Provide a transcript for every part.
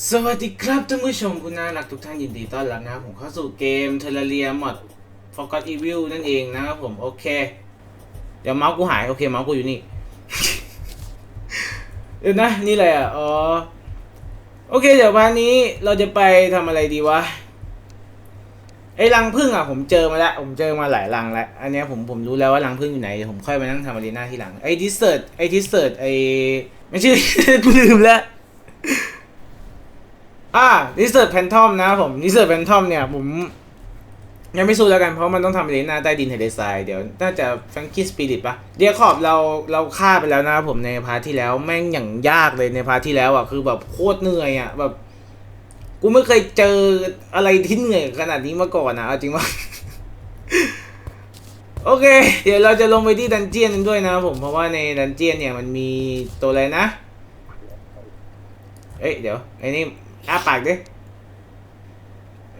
สวัสดีครับท่านผู้ชมคุณน่ารักทุกท่านยินดีต้อนรับนะผมเข้าสู่เกมเทเลเรียมอด Forgot Evil นั่นเองนะครับผม โอเค เดี๋ยวเมาส์กูหาย โอเค เมาส์กูอยู่นี่ เดี๋ยวนะ นี่อะไรอะ อ๋อ โอเค เดี๋ยววันนี้เราจะไปทำอะไรดีวะ ไอ้รังพึ่งอะ ผมเจอมาแล้ว ผมเจอมาหลายรังแล้ว อันนี้ผมผมรู้แล้วว่ารังพึ่งอยู่ไหนเดี๋ยวผมค่อยมานั่งทำอารีนาที่หลัง ไอ้ดิสเซิร์ตไอ้ดิสเซิร์ตไอ้ไม่ใช่กูลืมแล้ว อ่าดิสเซิร์แพนทอมนะผมดิสเซิร์แพนทอมเนี่ยผมยังไม่สู้แล้วกันเพราะมันต้องทำเลนหน้าใต้ดินเทเลไซด์เดี๋ยวน่าจะฟังกี้สปิริตปะเดียขอบเราเราฆ่าไปแล้วนะครับผมในพาร์ทที่แล้วแม่งอย่างยากเลยในพาร์ทที่แล้วอะคือแบบโคตรเหนื่อยอะแบบกูไม่เคยเจออะไรที่เหนื่อยขนาดนี้มาก่อนนะเอาจริงว่าโอเค เดี๋ยวเราจะลงไปที่ดันเจียนกันด้วยนะผมเพราะว่าในดันเจียนเนี่ยมันมีตัวอะไรนะ เอ้ยเดี๋ยวไอ้นี่ อ้าปากดิ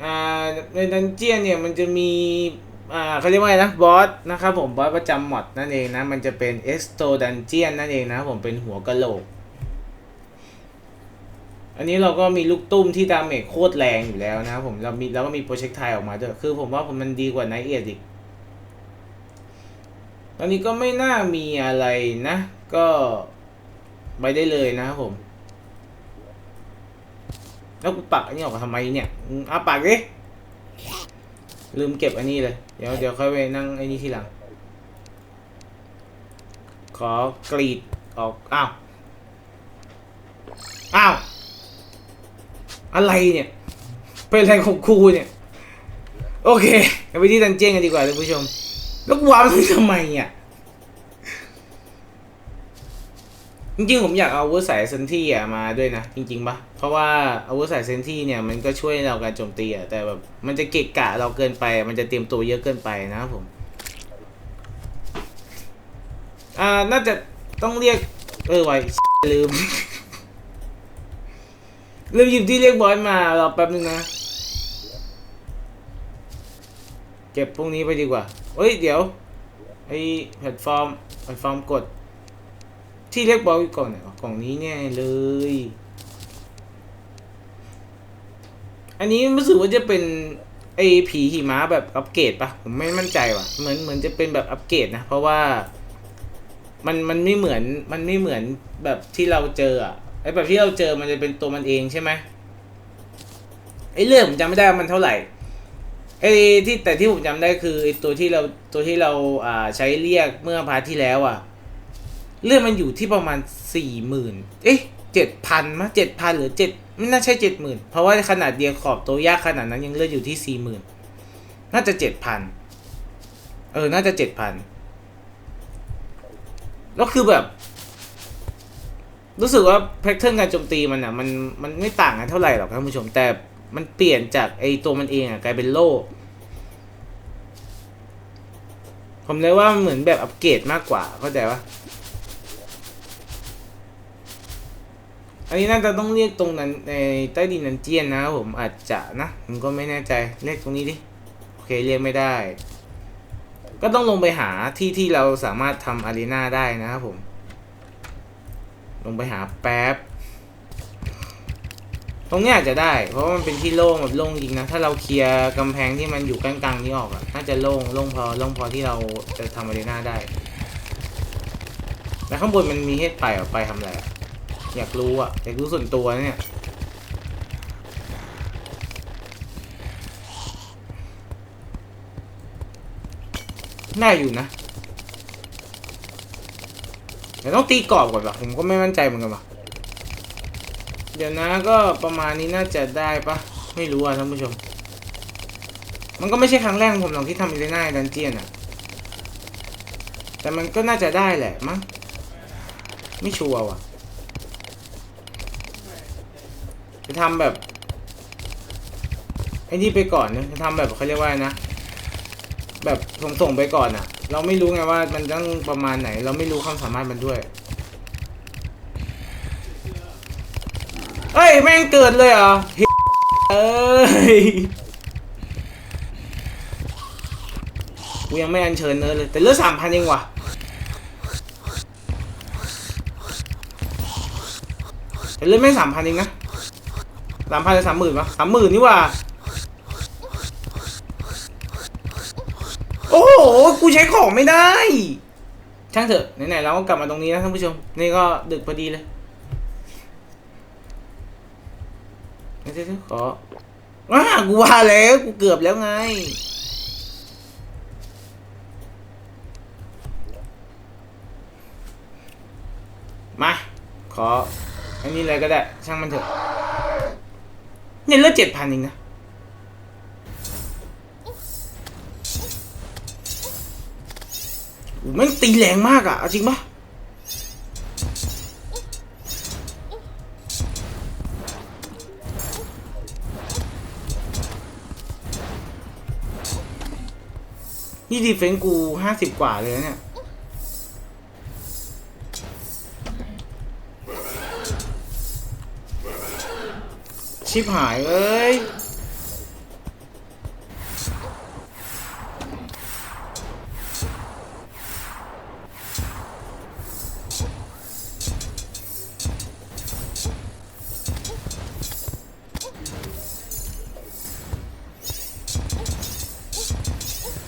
อ่าในดันเจียนเนี่ยมันจะมีอ่าเขาเรียกว่าไงนะบอสนะครับผมบอสประจำมอดนั่นเองนะมันจะเป็นเอ็กโตดันเจียนนั่นเองนะผมเป็นหัวกะโหลก อันนี้เราก็มีลูกตุ้มที่ดาเมจโคตรแรงอยู่แล้วนะครับผมเรามีแล้วก็มีโปรเจกต์ไทออกมาด้วยคือผมว่าผมมันดีกว่าไนเออีกตอนนี้ก็ไม่น่ามีอะไรนะ ก็ไปได้เลยนะครับผม แล้วกูปักอันนี้ออกมาทำไมเนี่ยอืมเอาปักดิลืมเก็บอันนี้เลย เดี๋ยวเดี๋ยวค่อยไปนั่งไอ้นี่ทีหลัง ขอกรีดออก อ้าว อ้าว อะไรเนี่ย เป็นอะไรของครูเนี่ย โอเคเอาไปที่ดันเจี้ยนกันดีกว่าท่านผู้ชม แล้วกูวางมันทำไมอะจริงๆผมอยากเอาอาวุธสายเซนที่อะมาด้วยนะ จริงๆปะ เพราะว่าอาวุธสายเซนที่เนี่ยมันก็ช่วยเราการโจมตีอะแต่แบบมันจะเกะกะเราเกินไป มันจะเตรียมตัวเยอะเกินไปนะครับผม อ่า น่าจะต้องเรียก เออไว้ลืม ลืมหยิบที่เรียกบอสมารอแป๊บนึงนะ เก็บพวกนี้ไปดีกว่าเฮ้ย เดี๋ยวไอแพลตฟอร์มแพลตฟอร์มกด ที่เรียกบอลก่องไหนวะกล่องนี้แน่เลย อันนี้รู้สึกว่าจะเป็นไอผีหิมะแบบอัปเกรดปะผมไม่มั่นใจว่ะ เหมือนเหมือนจะเป็นแบบอัปเกรดนะ เพราะว่า มันมันไม่เหมือนมันไม่เหมือนแบบที่เราเจออะไอแบบที่เราเจอมันจะเป็นตัวมันเองใช่ไหมไอเรื่องผมจำไม่ได้ว่ามันเท่าไหร่ไอที่แต่ที่ผมจำได้คือไอตัวที่เราตัวที่เราอ่าใช้เรียกเมื่อพาร์ทที่แล้วอะเลื่อนมันอยู่ที่ประมาณสี่หมื่นเอ๊ะเจ็ดพันมั้ยเจ็ดพันหรือเจ็ด ไม่น่าใช่เจ็ดหมื่นเพราะว่าขนาดเดียวขอบตัวยากขนาดนั้นยังเลือนอยู่ที่สี่หมื่นน่าจะเจ็ดพันเออ น่าจะเจ็ดพันแล้วคือแบบ รู้สึกว่าแพทเทิร์นการโจมตีมันอะ มันมันไม่ต่างกันเท่าไหร่หรอกท่านผู้ชม แต่มันเปลี่ยนจากไอตัวมันเองอะกลายเป็นโล่ผมเลยว่าเหมือนแบบอัปเกรดมากกว่าเข้าใจปะ อันนี้น่าจะต้องเรียกตรงนั้นในใต้ดินนันเจียนนะผมอาจจะนะผมก็ไม่แน่ใจเรียกตรงนี้ดิโอเคเรียกไม่ได้ ก็ต้องลงไปหาที่ที่เราสามารถทำอารีนาได้นะครับผม ลงไปหาแป๊บตรงนี้อาจจะได้ เพราะมันเป็นที่โล่งแบบโล่งจริงนะถ้าเราเคลียร์กำแพงที่มันอยู่กลางๆนี้ออกอะน่าจะโล่งโล่งพอโล่งพอที่เราจะทำอารีนาได้แต่ข้างบนมันมีให้ไปออกไปทำอะไรอะ อยากรู้อะ อยากรู้ส่วนตัวเนี่ย น่าอยู่นะแต่ต้องตีกรอบก่อนว่ะ ผมก็ไม่มั่นใจเหมือนกันว่ะ เดี๋ยวนะก็ประมาณนี้น่าจะได้ปะไม่รู้อะท่านผู้ชม มันก็ไม่ใช่ครั้งแรกของผมหรอกที่ทำอีเลน่าดันเจียนอะ แต่มันก็น่าจะได้แหละมั้ง ไม่ชัวร์ว่ะ จะทำแบบไอ้นี่ไปก่อนนะจะทำแบบเขาเรียกว่านะ แบบส่งส่งไปก่อนอะเราไม่รู้ไงว่ามันต้องประมาณไหน เราไม่รู้ความสามารถมันด้วยเฮ้ยแม่งเกิดเลยเหรอเฮ้ยเอ้ยกูยังไม่อัญเชิญเนิร์ดเลย แต่เลือดสามพันเองว่ะแต่เลือดไม่สามพันเองนะ สามพันหรือสามหมื่นวะสามหมื่นนี่ว่า โอ้โห กูใช้ของไม่ได้ ช่างเถอะไหนๆเราก็กลับมาตรงนี้นะท่านผู้ชม นี่ก็ดึกพอดีเลยเดี๋ยวๆๆขอว้ากูว่าแล้วกูเกือบแล้วไง มา ขออันนี้เลยก็ได้ ช่างมันเถอะ เนี่ยเลือดเจ็ดพันเองนะ โอ้แม่งตีแรงมากอะเอาจริงปะนี่ดีเฟนกูห้าสิบกว่าเลยนะเนี่ย ชิบหายเอ้ย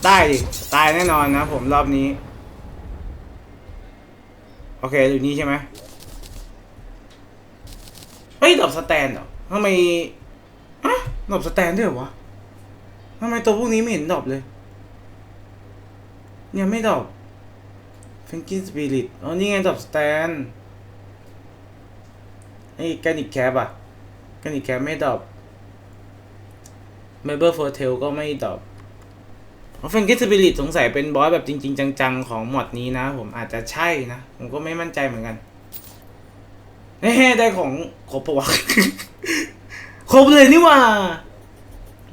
ได้ดิ ตายแน่นอนนะผมรอบนี้ โอเค อยู่นี่ใช่ไหมเฮ้ยดอปสแตนเหรอ ทำไมอะดรอปสแตนด้วยเหรอวะทำไมตัวพวกนี้ไม่เห็นดรอปเลยเนี่ยไม่ดรอปฟิงกิ้สปิริตอ๋อนี่ไงดรอปสแตนไอ้แกนิกแคปอะแกนิกแคปไม่ดรอปเมเบอร์โฟเทลก็ไม่ดรอปเฟนกิสปิริตสงสัยเป็นบอสแบบจริง ๆ จัง ๆ ของหมดนี้นะ ผมอาจจะใช่นะ ผมก็ไม่มั่นใจเหมือนกัน เฮ้ได้ของครบปะวะ ครบเลยนี่ว่า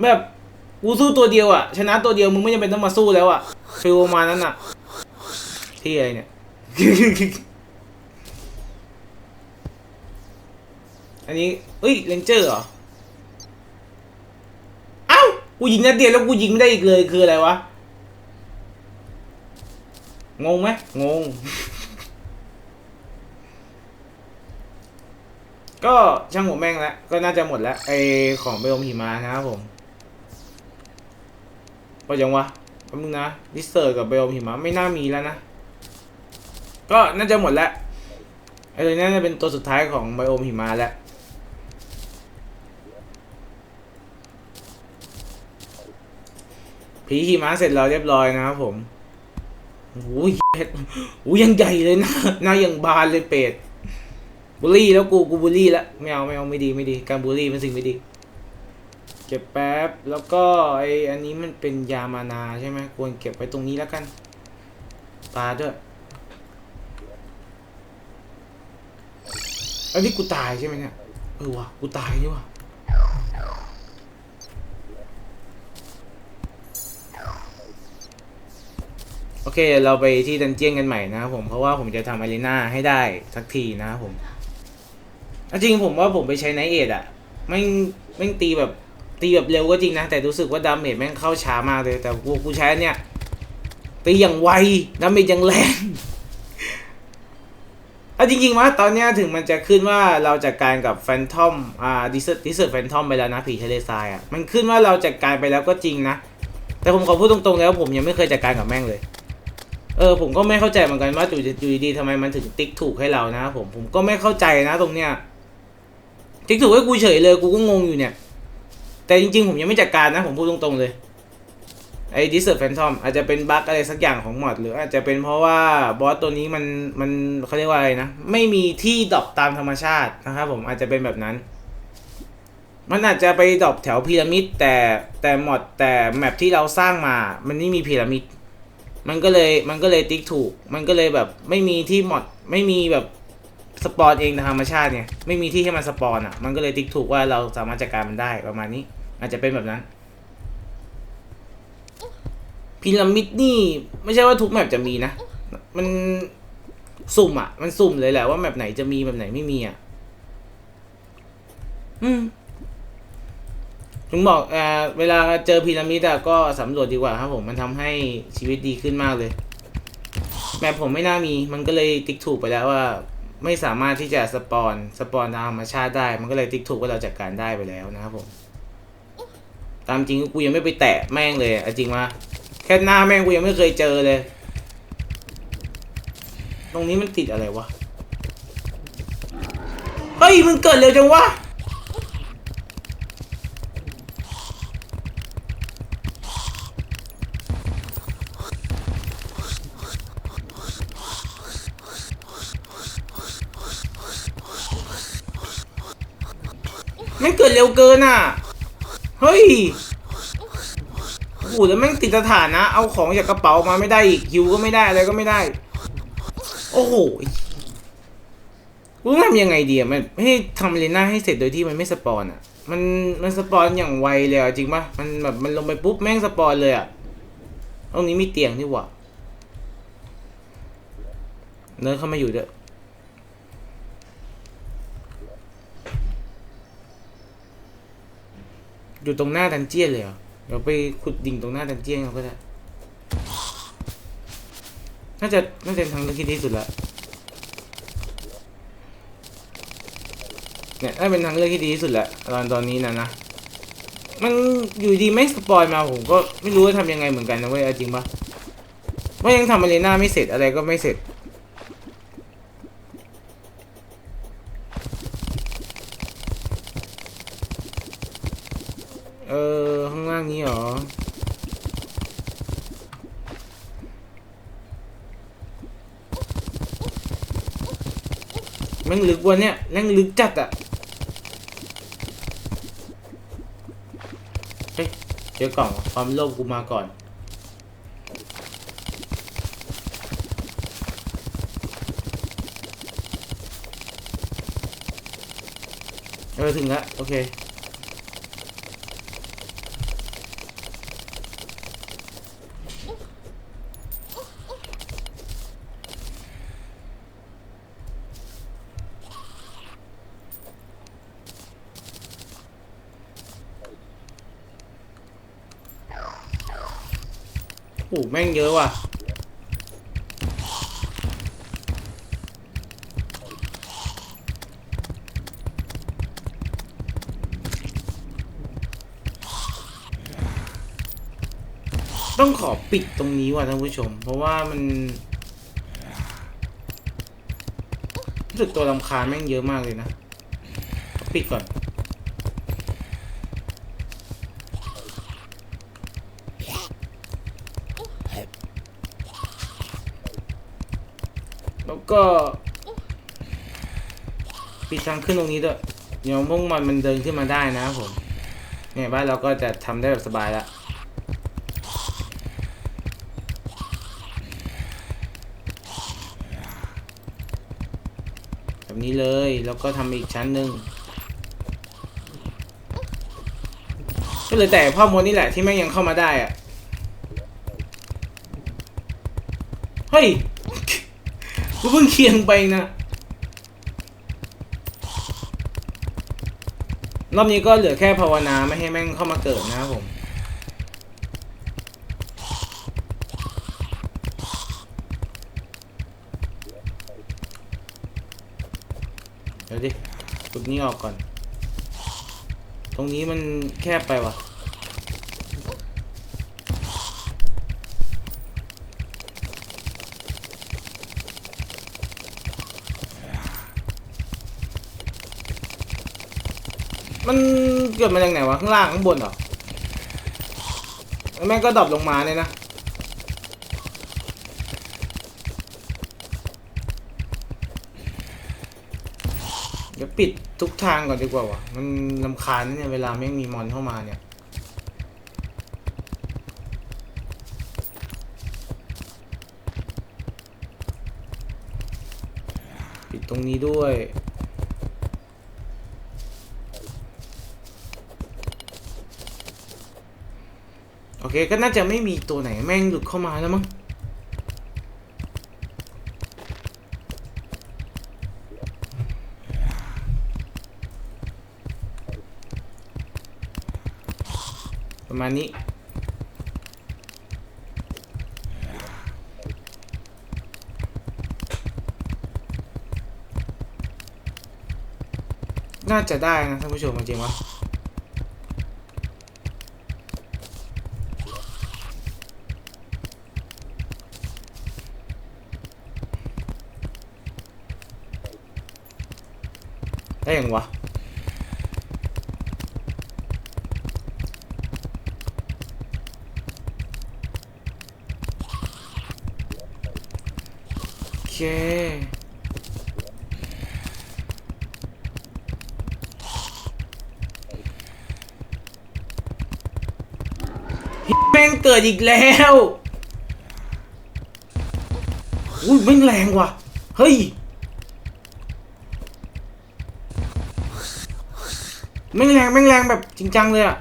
แบบกูสู้ตัวเดียวอะชนะตัวเดียวมึงไม่จำเป็นต้องมาสู้แล้วอะฟิลประมาณนั้นอะที่อะไรเนี่ย อันนี้เอ้ยเลนเจอร์เหรอ เอ้า กูยิงนัดเดียวแล้วกูยิงไม่ได้อีกเลยคืออะไรวะ งงไหมงง ก็ช่างหัวแม่งแล้วก็น่าจะหมดแล้วไอของเบลมหิมะนะครับผมพอยังวะแป๊บนึงนะดิสเซอร์กับเบลมหิมะไม่น่ามีแล้วนะ ก็น่าจะหมดแล้วไอตัวนี้น่าจะเป็นตัวสุดท้ายของไบโอมหิมะแล้วผีหิมะเสร็จแล้วเรียบร้อยนะครับผมโอ้ยเฮ็ดโอ้ยยังใหญ่เลยนะหน้ายังบานเลยเป็ด บูลลี่แล้วกูกูบูลลี่แล้วไม่เอาไม่เอาไม่ดีไม่ดี การบูลลี่เป็นสิ่งไม่ดี เก็บแป๊บแล้วก็ไออันนี้มันเป็นยามานาใช่ไหมควรเก็บไว้ตรงนี้แล้วกันปลาด้วยอันนี้กูตายใช่ไหมเนี่ยเออวะกูตายนี่วะโอเค เราไปที่ดันเจียนกันใหม่นะครับผม เพราะว่าผมจะทำอารีนาให้ได้สักทีนะครับผม จริงผมว่าผมไปใช้ไนเอดอะไม่ไม่ตีแบบตีแบบเร็วก็จริงนะ แต่รู้สึกว่าดาเมจแม่งเข้าช้ามากเลย แต่กูกูใช้เนี่ยตีอย่างไวดาเมจอย่างแรงเอาจริงๆว่าตอนเนี้ยถึงมันจะขึ้นว่าเราจัดการกับแฟนทอมอ่าดิสดิสแฟนทอมไปแล้วนะผีทะเลทรายอะมันขึ้นว่าเราจัดการไปแล้วก็จริงนะ แต่ผมขอพูดตรงๆแล้วผมยังไม่เคยจัดการกับแม่งเลย เออผมก็ไม่เข้าใจเหมือนกันว่าอยู่อยู่ดีๆทำไมมันถึงติ๊กถูกให้เรานะผมผมก็ไม่เข้าใจนะตรงเนี้ย ติ๊กถูกให้กูเฉยเลยกูก็งงอยู่เนี่ย แต่จริงๆ ผมยังไม่จัดการนะ ผมพูดตรงๆเลย ไอ้ดิสเซอร์แฟนทอมอาจจะเป็นบั๊กอะไรสักอย่างของมอดหรืออาจจะเป็นเพราะว่าบอสตัวนี้มันมันเขาเรียกว่าอะไรนะ ไม่มีที่ดรอปตามธรรมชาตินะครับผมอาจจะเป็นแบบนั้น มันอาจจะไปดรอปแถวพีระมิดแต่แต่มอดแต่แมปที่เราสร้างมา มันไม่มีพีระมิดมันก็เลยมันก็เลยติ๊กถูก มันก็เลยแบบไม่มีที่หมดไม่มีแบบ สปอนเองธรรมชาติเนี่ยไม่มีที่ให้มันสปอนอะ มันก็เลยติ๊กถูกว่าเราสามารถจัดการมันได้ประมาณนี้ อาจจะเป็นแบบนั้นพีระมิดนี่ ไม่ใช่ว่าทุกแมปจะมีนะ มันสุ่มอะ มันสุ่มเลยแหละว่าแมปไหนจะมีแบบไหนไม่มีอะ อืมถึงบอกเอ่อเวลาเจอพีระมิดอะก็สำรวจดีกว่าครับผมมันทำให้ชีวิตดีขึ้นมากเลย แมปผมไม่น่ามี มันก็เลยติ๊กถูกไปแล้วว่า ไม่สามารถที่จะสปอนสปอนตามธรรมชาติได้ มันก็เลยติ๊กถูกว่าเราจัดการได้ไปแล้วนะครับผม ตามจริงกูยังไม่ไปแตะแม่งเลยอะจริงมะแค่หน้าแม่งกูยังไม่เคยเจอเลย ตรงนี้มันติดอะไรวะ เฮ้ยมึงเกิดเร็วจังวะ แม่งเกิ ดเร็วเกินอะ เฮ้ยโอ้โหแล้วแม่งติดสถานะ เอาของจากกระเป๋ามาไม่ได้อีกฮิวก็ไม่ได้อะไรก็ไม่ได้ โอ้โหกูต้องทำยังไงดีอะมันให้ทำเลน่าให้เสร็จโดยที่มันไม่สปอนอะ มันมันสปอนอย่างไวเลยอะจริงปะมันแบบมันลงไปปุ๊บแม่งสปอนเลยอะตรงนี้มีเตียงที่หว่าเนิร์ดเข้ามาอยู่ด้วย อยู่ตรงหน้าดันเจียนเลยเหรอเดี๋ยวไปขุดดิ่งตรงหน้าดันเจียนเขาก็ได้น่าจะน่าจะทางเลือกที่ดีที่สุดละเนี่ยน่าเป็นทางเลือกที่ดีที่สุดแหละตอนตอนนี้นะนะ มันอยู่ดีไม่สปอยมาผมก็ไม่รู้จะทำยังไงเหมือนกันนะเว้ยจริงปะว่ายังทำอะไรหน้าไม่เสร็จอะไรก็ไม่เสร็จ ม่งลึกวันเนี้ยแม่งลึกจัดอะเฮ้ยเดี๋ยวกล่องความโลภกูมาก่อน เออถึงละโอเค งเยอะว่ะต้องขอปิดตรงนี้ว่ะท่านผู้ชม เพราะว่ามันรู้สึกตัวลำคาญแม่งเยอะมากเลยนะ ปิดก่อน ก็ปิดทางขึ้นตรงนี้ด้วยเดี๋ยวพวกมันมันเดินขึ้นมาได้นะผม เนี่ยบ้านเราก็จะทำได้แบบสบายแล้วแบบนี้เลยแล้วก็ทำอีกชั้นหนึ่งก็เลยแต่พ่อมดนี่แหละที่แม่งยังเข้ามาได้อะเฮ้ย กูเพิ่งเคียงไปนะ รอบนี้ก็เหลือแค่ภาวนาไม่ให้แม่งเข้ามาเกิดนะครับผมเดี๋ยวดิขุดนี้ออกก่อน ตรงนี้มันแคบไปว่ะ มันเกิดมาจากไหนวะ ข้างล่างข้างบนเหรอแล้วแม่งก็ดรอปลงมาเนี่ยนะ เดี๋ยวปิดทุกทางก่อนดีกว่าวะมันลำคาญนะเนี่ยเวลาแม่งมีมอนเข้ามาเนี่ย ปิดตรงนี้ด้วย เคก็น่าจะไม่มีตัวไหนแม่งหลุดเข้ามาแล้วมั้งประมาณนี้น่าจะได้นะท่านผู้ชมจริงๆวะได้ยังวะ โอเค แม่งเกิดอีกแล้วอุ้ยแม่งแรงว่ะ เฮ้ย แม่งแรงแม่งแรงแบบจริงจังเลยอะ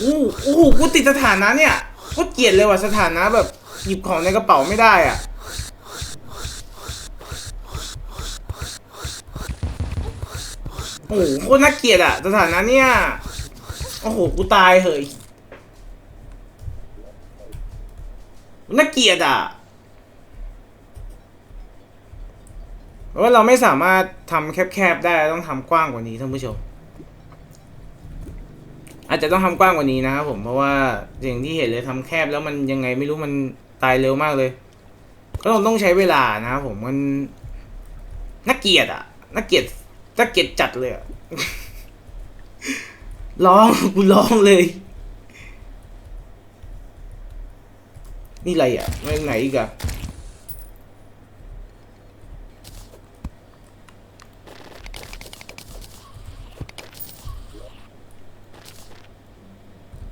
อู้อู้กูติดสถานะเนี่ยโคตรเกลียดเลยว่ะสถานะแบบหยิบของในกระเป๋าไม่ได้อะ โอ้โหโคตรน่าเกลียดอะสถานะเนี่ย โอ้โห กูตายเหยน่าเกลียดอะเพราะว่าเราไม่สามารถทำแคบๆได้ต้องทำกว้างกว่านี้ท่านผู้ชม อาจจะต้องทำกว้างกว่านี้นะครับผมเพราะว่าอย่างที่เห็นเลยทำแคบแล้วมันยังไงไม่รู้มันตายเร็วมากเลย ก็ต้องต้องใช้เวลานะครับผมมันน่าเกลียดอะน่าเกลียด น่าเกลียดจัดเลยอะร้องกูร้องเลย นี่อะไรอะมาไหนอีกอะ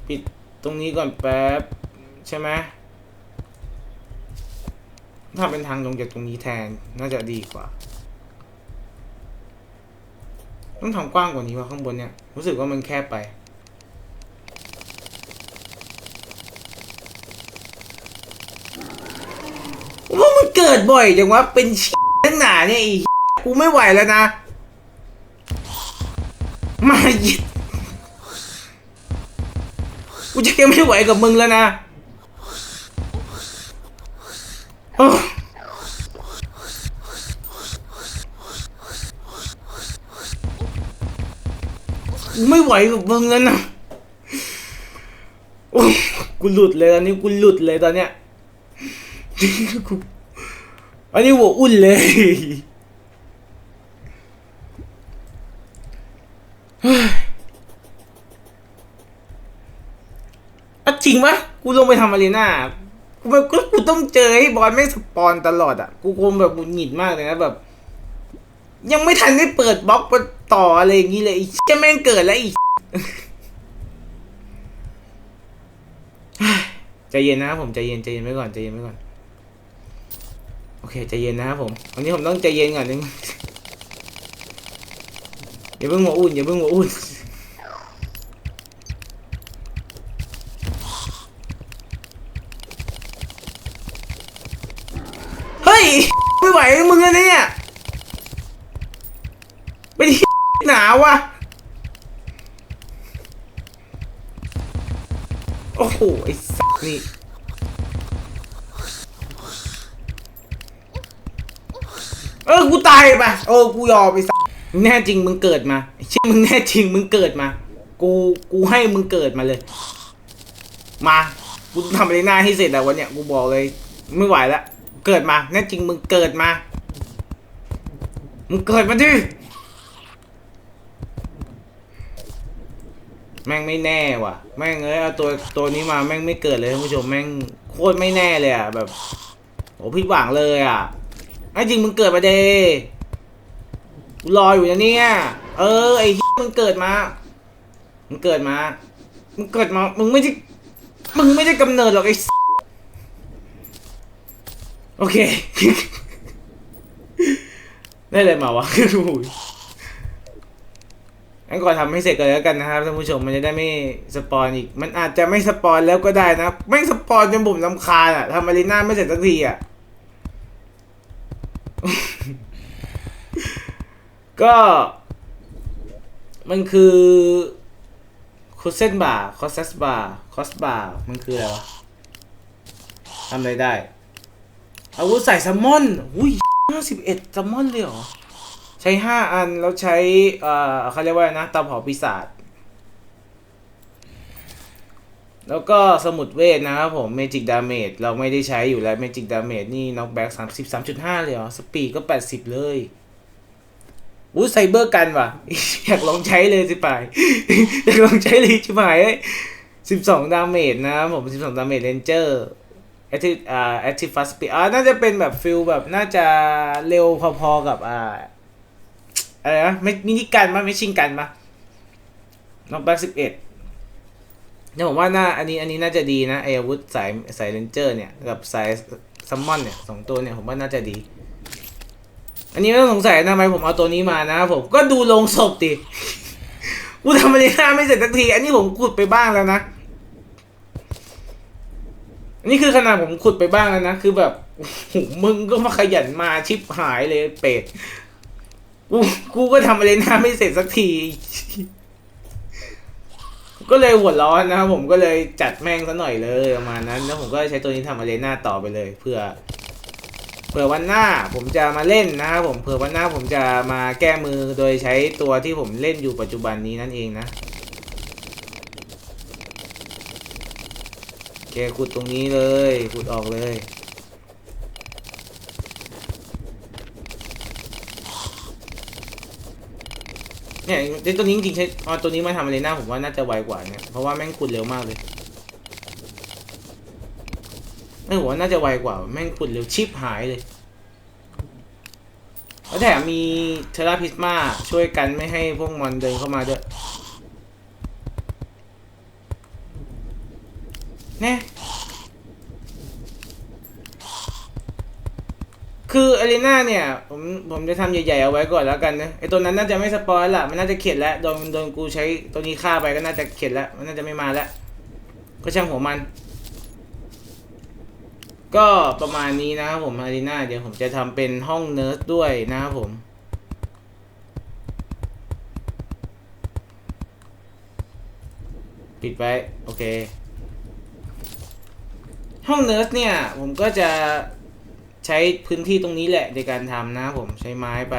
ปิดตรงนี้ก่อนแป๊บ ใช่ไหมถ้าเป็นทางลงจากตรงนี้แทนน่าจะดีกว่า ต้องทำกว้างกว่านี้ว่าข้างบนเนี่ย รู้สึกว่ามันแคบไป ว่ามันเกิดบ่อยจังวะเป็นตั้งหนาเนี่ยไอีกูไม่ไหวแล้วนะ มาหยิดกูจะแค่ไม่ไหวกับมึงแล้วนะโอ้ ไหวกับมึงแล้วนะโอ้กูหลุดเลยตอนนี้กูหลุดเลยตอนเนี้ยกูอันนี้หัวอุ่นเลยเฮ้ยอะจริงปะกูลงไปทำอารีนากูแบบกูกูต้องเจอไอ้บอลแม่สปอนตลอดอะ กูคงแบบหุดหงิดมากเลยนะแบบ ยังไม่ทันได้เปิดบล็อกมาต่ออะไรอย่างงี้เลยไอ้แค่แม่งเกิดแล้วไอ้ เฮ้ย ใจเย็นนะครับผมใจเย็นใจเย็นไว้ก่อนใจเย็นไว้ก่อน โอเคใจเย็นนะครับผมวันนี้ผมต้องใจเย็นก่อนนึงอย่าเพิ่งหัวอุ่นอย่าเพิ่งหัวอุ่นเฮ้ยไม่ไหวมึงแล้วเนี่ยเป็นหนาวะ โอ้โห ไอ้สัสนี่ เออ กูตายไปโอ้กูยอมไปสัสแน่จริงมึงเกิดมาเชี่ยมึงแน่จริงมึงเกิดมา กู กูให้มึงเกิดมาเลย มา กูต้องทำอะไรหน้าให้เสร็จแต่วันเนี้ย กูบอกเลย ไม่ไหวแล้วเกิดมา แน่จริงมึงเกิดมา มึงเกิดมาดิ แม่งไม่แน่ว่ะ แม่งเอ้ยเอาตัวตัวนี้มาแม่งไม่เกิดเลยท่านผู้ชมแม่งโคตรไม่แน่เลยอะแบบโอ้ผิดหวังเลยอะไอ้จริงมึงเกิดมาเดรออยู่นะเนี่ยเออไอ้เหี้ยมึงเกิดมามึงเกิดมามึงเกิดมามึงไม่ได้มึงไม่ได้กำเนิดหรอกไอ้โอเค ได้เลยมาวะโอ้ย งั้นขอทำให้เสร็จก่อนแล้วกันนะครับท่านผู้ชมมันจะได้ไม่สปอนอีก มันอาจจะไม่สปอนแล้วก็ได้นะแม่สปอนจนผมลำคาญอะทำอารีนาไม่เสร็จสักทีอะก็ มันคือคูเซนบาร์คอสเซสบาร์คอสบาร์มันคืออะไรวะทำอะไรได้ อาวุธใส่แซลมอน อุ้ยห้าสิบเอ็ดซัมมอนเลยเหรอ ช้ห้าอันแล้วใช้ เอ่อเขาเรียกว่านะเตาเผาปีศาจแล้วก็สมุดเวทนะครับผม Magic Damage เราไม่ได้ใช้อยู่แล้ว Magic Damage นี่ Knockback 33.5เลยเหรอสปีดก็80เลยอู้ไซเบอร์กันว่ะ อยากลองใช้เลยสิปายอยากลองใช้เลยชิบหายเอ้ย12ดาเมจนะครับผม12ดาเมจเรนเจอร์ Active อ่า Active Fast Speed อ่าน่าจะเป็นแบบฟิลแบบน่าจะเร็วพอๆกับอ่า อะไรนะไม่มินิกันมาไม่ชิงกันมาน้องแบ็กสิบเอ็ดเนี่ยผมว่าน่าอันนี้อันนี้น่าจะดีนะไออาวุธสายสายเรนเจอร์เนี่ยกับสายซัมมอนเนี่ยสองตัวเนี่ยผมว่าน่าจะดี อันนี้ไม่ต้องสงสัยนะทำไมผมเอาตัวนี้มานะผมก็ดูลงศพดิกูทำอะไรหน้าไม่เสร็จสักที อันนี้ผมขุดไปบ้างแล้วนะอันนี้คือขนาดผมขุดไปบ้างแล้วนะคือแบบมึงก็มาขยันมาชิบหายเลยเป็ด กูกูก็ทำอะไรหน้าไม่เสร็จสักที ก็เลยหัวร้อนนะครับผมก็เลยจัดแม่งซะหน่อยเลยประมาณนั้น แล้วผมก็ใช้ตัวนี้ทำอะไรหน้าต่อไปเลยเพื่อเผื่อวันหน้าผมจะมาเล่นนะครับผมเผื่อวันหน้าผมจะมาแก้มือโดยใช้ตัวที่ผมเล่นอยู่ปัจจุบันนี้นั่นเองนะโอเคขุดตรงนี้เลยขุดออกเลย เนี่ยไอ้ตัวนี้จริงๆใช้เอาตัวนี้มาทำอะไรหน้าผมว่าน่าจะไวกว่าเนี่ยเพราะว่าแม่งขุดเร็วมากเลยไม่ผมว่าน่าจะไวกว่า แม่งขุดเร็วชิปหายเลยแล้วแถมมีเทราพิสมาช่วยกันไม่ให้พวกมันเดินเข้ามาด้วยแน่ คืออารีนาเนี่ย ผมผมจะทำใหญ่ๆเอาไว้ก่อนแล้วกันนะไอตัวนั้นน่าจะไม่สปอยละมันน่าจะเข็ดแล้วโดนโดนกูใช้ตัวนี้ฆ่าไปก็น่าจะเข็ดแล้วมันน่าจะไม่มาแล้วก็ช่างหัวมัน ก็ประมาณนี้นะครับผมอารีนาเดี๋ยวผมจะทำเป็นห้องเนิร์สด้วยนะครับผมปิดไว้ โอเค ห้องเนิร์สเนี่ย ผมก็จะ ใช้พื้นที่ตรงนี้แหละในการทำนะผมใช้ไม้ไป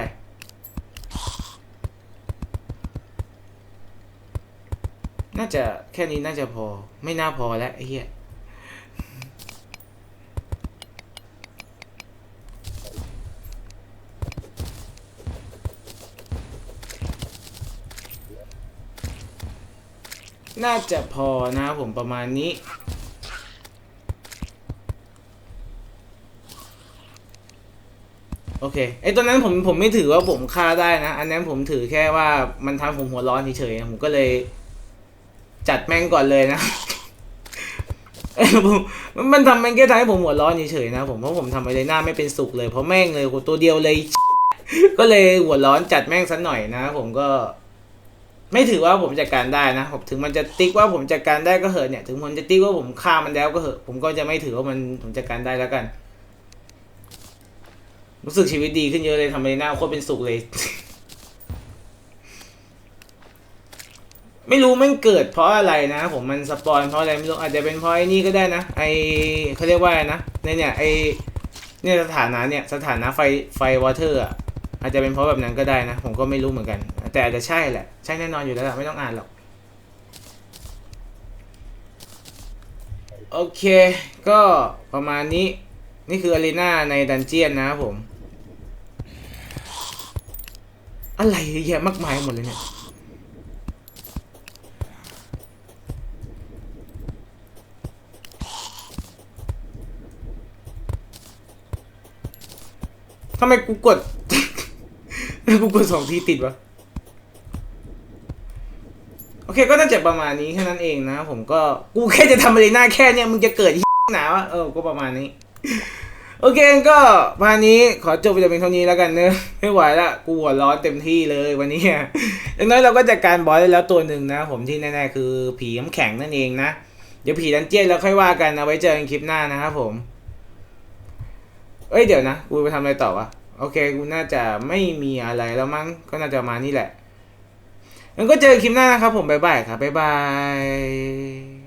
น่าจะแค่นี้น่าจะพอไม่น่าพอแล้วไอ้เหี้ยน่าจะพอนะผมประมาณนี้ โอเคไอตัวนั้นผมผมไม่ถือว่าผมฆ่าได้นะ อันนั้นผมถือแค่ว่ามันทำผมหัวร้อนเฉยๆผมก็เลย จัดแม่งก่อนเลยนะเอ้ผมมันทำแม่งแค่ทำให้ผมหัวร้อนเฉยๆนะผมเพราะผมทำอะไรหน้าไม่เป็นสุขเลยเพราะแม่งเลยตัวเดียวเลย ก็เลยหัวร้อนจัดแม่งสักหน่อยนะผมก็ ไม่ถือว่าผมจัดการได้นะผมถึงมันจะติ๊กว่าผมจัดการได้ก็เหอะเนี่ย ถึงมันจะติ๊กว่าผมฆ่ามันแล้วก็เหอะ ผมก็จะไม่ถือว่ามันผมจัดการได้แล้วกัน รู้สึกชีวิตดีขึ้นเยอะเลยทำไรหน้าโคตรเป็นสุขเลย ไม่รู้ม่งเกิดเพราะอะไรนะ ผมมันสปอยเพราะอะไรไม่รู้อาจจะเป็นเพราะไอ้นี่ก็ได้นะไอเขาเรียกว่าอะไรนะในเนี่ยไอเนี่ยสถานะเนี่ยสถานะไฟไฟวอเตอร์อะอาจจะเป็นเพราะแบบนั้นก็ได้นะ ผมก็ไม่รู้เหมือนกัน แต่อาจจะใช่แหละ ใช่แน่นอนอยู่แล้วล่ะไม่ต้องอ่านหรอกโอเค ก็ประมาณนี้ นี่คืออารีนาในดันเจียนนะครับผม อะไรเยอะมากมายหมดเลยเนี่ยทำไมกูกดกูกดสองทีติดวะ โอเคก็น่าจะประมาณนี้แค่นั้นเองนะ ผมก็ กูแค่จะทำอะไรหน้าแค่เนี้ยมึงจะเกิดหนาวะเออ ก็ประมาณนี้ โอเคก็ประมานี้ขอจบไปแต่เพียงเท่านี้แล้วกันเนอะไม่ไหวละกูหัวร้อนเต็มที่เลยวันนี้อย่างน้อยเราก็จัดการบอสได้แล้วตัวหนึ่งนะ ผมที่แน่ๆคือผีน้ำแข็งนั่นเองนะ เดี๋ยวผีดันเจี้ยนแล้วค่อยว่ากันเอาไว้เจอกันคลิปหน้านะครับผม เอ้ยเดี๋ยวนะกูไปทำอะไรต่อวะโอเคกูน่าจะไม่มีอะไรแล้วมั้งก็น่าจะมานี้แหละงั้นก็เจอกันคลิปหน้านะครับผมบ๊ายบายครับบ๊ายบาย